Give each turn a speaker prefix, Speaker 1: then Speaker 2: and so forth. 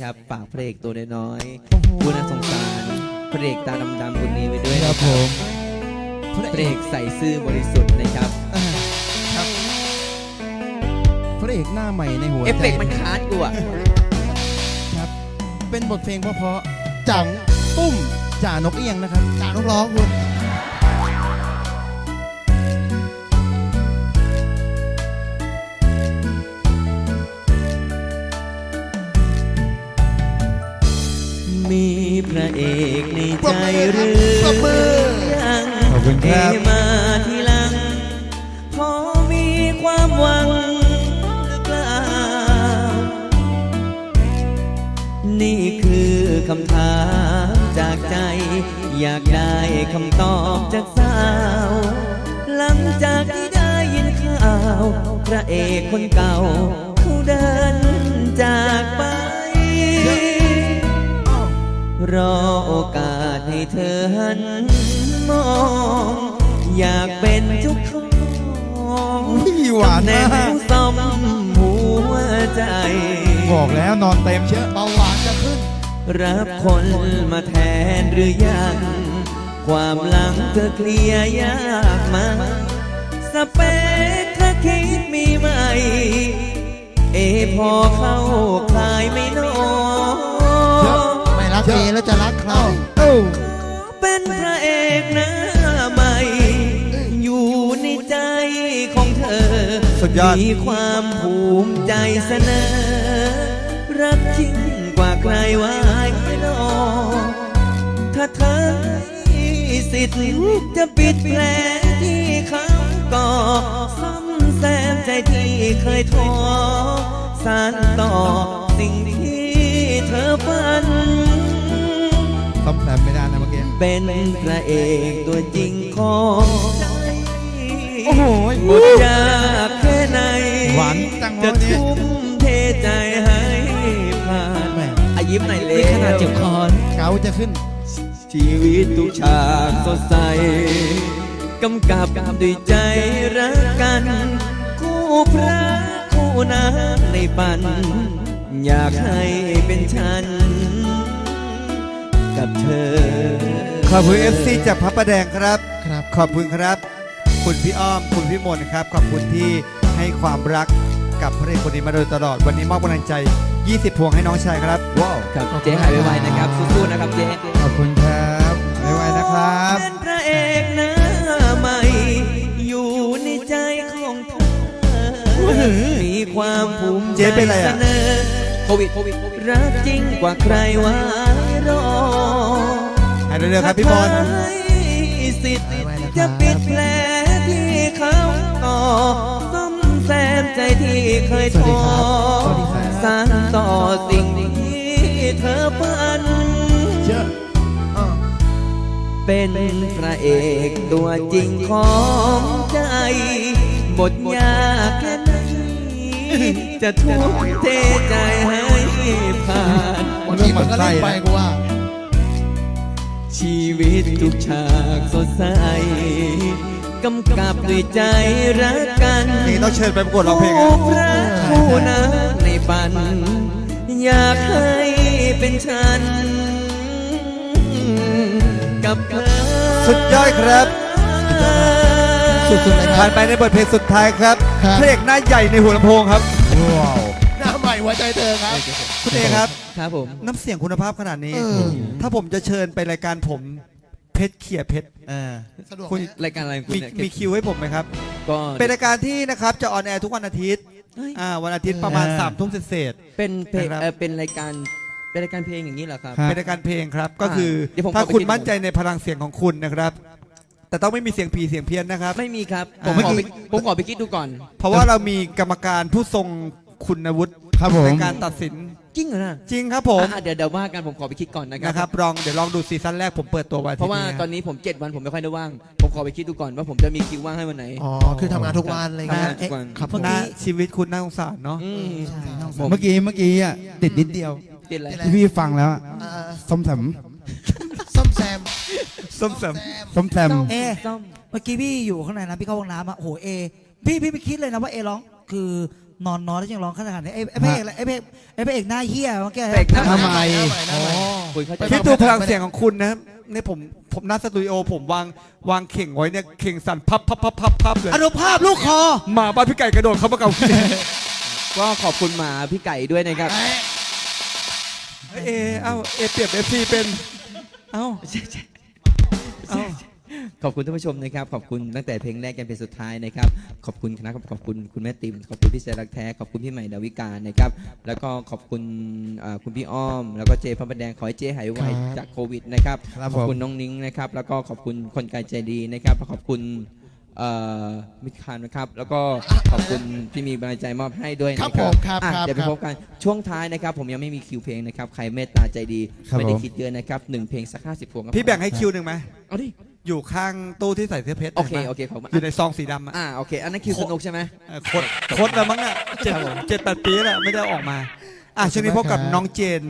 Speaker 1: ครับฝากพระเอกตัวน้อยๆผู้น่าสงสารพระเอกตาดำๆคนนี้ไว้ด้วย
Speaker 2: ค
Speaker 1: นะ
Speaker 2: รับผม
Speaker 1: พระเอกใส่ซื่อบริสุทธิ์นะครับ
Speaker 2: อ่าครับพระเอกหน้าใหม่ในหัวใจ
Speaker 1: เอฟเฟกต์มันค้านกูอะ
Speaker 2: ครับ เป็นบทเพลงเพราะๆจังตุ้มจ่านกเอี้ยงนะครับ
Speaker 3: จ่าต้องร้องคุณ
Speaker 1: ใจหรือ
Speaker 3: ปรบมือ
Speaker 1: ยัง
Speaker 2: ขอบคุณครับ
Speaker 1: เอมาทีหลัง พอมีความหวังหรือเปล่า นี่คือคำถามจากใจ อยากได้คำตอบจากสาว หลังจากที่ได้ยินข่าว พระเอกคนเก่าเขาเดินจากไป รอโอกาสให้เธอหันมอง อยากเป็นเจุกของ
Speaker 2: พี่หวาน
Speaker 1: แน
Speaker 2: มาวก
Speaker 1: ซ่อมหัวใจ
Speaker 2: บอกแล้วนอนเต็มเชอ
Speaker 3: เบาหวานจะขึ้น
Speaker 1: รับคนมาแทนหรือยัง ความหลังเธอเคลียร์ยากมาสเปคเธอคิดมีไหม เอพอเข้าคลายไม่นอ
Speaker 3: ไมีค
Speaker 1: วามภูมิใจเสนอ รักจริงกว่าใครไว้รอถ้าเธอมีสิทธิ์จะปิดแผลที่เขาก่อซ่อมแซมใจที่เคยท้อสานต่อสิ่งที่เธอฝัน
Speaker 2: ซ่อมแซมไม่ได้นะเมื่อกี้
Speaker 1: เป็นพระเอกตัวจริงของใจ
Speaker 2: โอ้โห
Speaker 1: บทยากแค่ไหน
Speaker 2: หวานจัง
Speaker 1: จะ
Speaker 2: วะเนี่ย
Speaker 1: ทุ่มเทใจให้ผ่าน
Speaker 2: แหม่
Speaker 1: อายิ้มหน่อยเลย
Speaker 2: ขนาดเจ็บคอเกาจะขึ้น
Speaker 1: ชีวิตทุกฉากสดใสกำกับด้วยใจรักกัน คู่พระคู่นางในฝัน อยากให้เป็นฉัน กับเธอ
Speaker 4: ขอบคุณ FC จากพระประแดงครับ
Speaker 3: ครับ
Speaker 4: ขอบคุณครับ คุณพี่อ้อม คุณพี่มนต์ครับ ขอบคุณที่ ให้ความรักกับพระเอกคนนี้มาโดยตลอด วันนี้มอบกำลังใจ 20 พวงให้น้องชายครับ ว้าว
Speaker 1: ครับเจ๊หายไวๆนะครับสู้ๆนะครับเจ๊
Speaker 2: ขอบคุณครับไว้ๆนะครับ
Speaker 1: เป็นพระเอกหน้าใหม่ อยู่ในใจของเธอ มีความภูมิใจ
Speaker 4: เจ๊เป็นไรอะ
Speaker 1: สนอโควิดโควิดรักจริงกว่าใครไว้รอ
Speaker 4: ให้เร็วๆครับพี่มนต์
Speaker 1: ถ้าให้สิทธิ์จะปิดแผลที่เขาก่อซ่อม แซมใจที่เคยท้อ
Speaker 3: สรับ
Speaker 1: สานต่อสิ่งที่เธอฝัน
Speaker 3: เยอะอ่า
Speaker 1: เป็นพระเอกตัวจริงของใจ บทยากแค่ไหนจะทุ่มเทใจให้ผ่าน
Speaker 3: วันนี้มันก็เล่นไปกูว่า
Speaker 1: ชีวิตทุกฉากสดใสกำกับด้วยใจรักกัน
Speaker 4: นี่ต้องเชิญไปประกวดร้องเพลง
Speaker 1: คู่
Speaker 4: อะ
Speaker 1: พระคู่นางในฝัน อยากให้เป็นฉัน กับเธอ
Speaker 4: สุดยอดครับ
Speaker 3: สุดๆเลยค
Speaker 4: ผ่า
Speaker 3: รับ
Speaker 4: นไปในบทเพลงสุดท้ายครับ
Speaker 3: ครับ
Speaker 4: พระเอกหน้าใหญ่ในหัวลำโพงครับ
Speaker 2: ว้าว
Speaker 3: หน้าใหม่หัวใจเธอครับ
Speaker 4: คุณเอครับ
Speaker 1: ครับผม
Speaker 4: น้ำเสียงคุณภาพขนาดนี้
Speaker 3: เออ
Speaker 4: ถ้าผมจะเชิญไปรายการผมเพชรเขี่ยเพชร
Speaker 2: เออ
Speaker 3: สะดวก
Speaker 4: คุณ
Speaker 3: ไหม
Speaker 1: รายการอะไรของคุณ
Speaker 4: มี
Speaker 1: เนี่ย
Speaker 4: มีคิวให้ผมไหมครับ
Speaker 1: ก็
Speaker 4: เป็นรายการที่นะครับจะออนแอร์ทุกวันอาทิตย์
Speaker 1: เฮ้ย
Speaker 4: อ่าวันอาทิตย์ประมาณ
Speaker 2: เออ
Speaker 4: 3ามทุ่มเศษ
Speaker 1: เป็นเพลง
Speaker 4: นะครับ
Speaker 1: เอ่อเป็นรายการเป็นรายการเพลงอย่างนี้เหรอครับ
Speaker 2: ครับ
Speaker 4: เป็นรายการเพลงครับ ก็คือ
Speaker 1: เดี๋ยวผม
Speaker 4: ถ้า
Speaker 1: ขอไป
Speaker 4: คุณ
Speaker 1: คิดดู
Speaker 4: มั่นใจในพลังเสียงของคุณนะครับ แต่ต้องไม่มีเสียงผีเสียงเพี้ยนนะครับ
Speaker 1: ไม่มีครับผ
Speaker 4: อ่า
Speaker 1: มขอไปผมขอไปคิดดูก่อน
Speaker 4: เพราะว่าเรามีกรรมการผู้ทรงคุณวุฒิ
Speaker 2: ครับผม
Speaker 4: ในการตัดสิน
Speaker 1: จริงเหรอนะ
Speaker 4: จริงครับผม
Speaker 1: อะเดี๋ยวเดี๋ยวว่ากันผมขอไปคิดก่อนนะครั
Speaker 4: นะครับลองเดี๋ยวลองดูซีซั่นแรกผมเปิดตัววันอ
Speaker 1: เพ
Speaker 4: ทิต
Speaker 1: ราะ
Speaker 4: ย์
Speaker 1: ว่า
Speaker 4: นี้
Speaker 1: ตอนนี้ผมเจ็ดวันผมไม่ค่อยได้ว่าง ผมขอไปคิดดูก่อนว่าผมจะมีคิวว่างให้วันไหน
Speaker 3: อ๋อ คือทำงานทุกวันอะไร
Speaker 1: ทำ
Speaker 3: เงี้
Speaker 1: งายนทุกวัน
Speaker 3: ครับผม
Speaker 4: หน้าชีวิตคุณน่าสงสารเนาะ
Speaker 1: อืม
Speaker 3: ใช่ครับ
Speaker 1: ผม
Speaker 2: เมื่อกี้เมื่อกี้อะติดนิดเดียว
Speaker 1: ติดอะไร
Speaker 2: ที่พี่ฟังแล้วอะ
Speaker 3: อ่า
Speaker 2: ส้มแซม
Speaker 3: ซ่อมแซม
Speaker 4: ส้มแซม
Speaker 2: ส้มแซม
Speaker 5: เอ
Speaker 1: ซ่อม
Speaker 5: เมื่อกี้พี่อยู่ข้างในนะพี่เข้าห้องน้ำอะโอ้โหเอพี่พี่ไม่คิดเลยนะว่าเอร้องคือ นอนนอนแล้วยังร้องขนาดนี้ไอ้ไอ้พระเอกอะไรไอ้พระเอกไอ้พระเอกหน้าเหี้ยเมื่อกี้
Speaker 1: พระเอกหน้า
Speaker 3: ทำไม
Speaker 1: คุณเข้าใจ
Speaker 4: คิดดูพลังเสียงของคุณนะเนี่ยผมผมหน้าสตูดิโอผมวางวางเข่งไว้เนี่ยเข่งสั่นพับพับพับพับพับเลย
Speaker 5: อนุภาพลูกคอ
Speaker 4: หมาบ้านพี่ไก่กระโดดเข้ามาเกา
Speaker 1: ก็ขอบคุณหมาพี่ไก่ด้วยนะครับ
Speaker 4: เอยเอเอ้าเอเปรียบเอฟซีเป็นเอ้าเอ้า
Speaker 1: ขอบคุณท่านผู้ชมนะครับ ขอบคุณตั้งแต่เพลงแรกจนเพลงสุดท้ายนะครับ ขอบคุณคณะขอบคุณคุณแม่ติ๋มขอบคุณพี่เจรักแท้ ขอบคุณพี่ใหม่ดาวิกานะครับ แล้วก็ขอบคุณเอ่อคุณพี่อ้อม แล้วก็เจพระประแดงขอให้เจหายไว
Speaker 3: ครับ
Speaker 1: จากโควิดนะครับ
Speaker 3: ครับ
Speaker 1: ขอบคุณ
Speaker 3: ผม
Speaker 1: น้องนิ้งนะครับ แล้วก็ขอบคุณคนไกลใจดีนะครับ ขอบคุณเอ่อมิตรคานนะครับ แล้วก็ขอบคุณที่มีกำลังใจมอบให้ด้วยนะค
Speaker 2: ครั
Speaker 1: รั
Speaker 2: บบผมครับ
Speaker 1: อะ
Speaker 2: ครับ
Speaker 1: เดี๋ยวไป
Speaker 2: ครับ
Speaker 1: พบกันช่วงท้ายนะครับ ผมยังไม่มีคิวเพลงนะครับ ใครเมตตาใจดี
Speaker 3: ครับ
Speaker 1: ไม่ได้
Speaker 3: ผม
Speaker 1: คิดเยอะนะครับหนึ่งเพลงสักห้าสิบพวงก็พอ
Speaker 4: พี่แบ่งให้คิวหนึ่งไหม
Speaker 1: เอาดิ
Speaker 4: อยู่ข้างตู้ที่ใส่เสื้อเพชร
Speaker 1: โอเค
Speaker 4: ห็นไหม
Speaker 1: โอเคขอบคุณ
Speaker 4: อยู่ในซองสีดำอะ
Speaker 1: อ่าโอเค อันนั้นคิวสนุกใช่ไหม
Speaker 4: เออโคตรโคตรแล้วมั้งอะเจ็ดเจ็ดแปดปีแล้วไม่ได้เอาออกมา อะช่วงนี้พบกับน้องเจน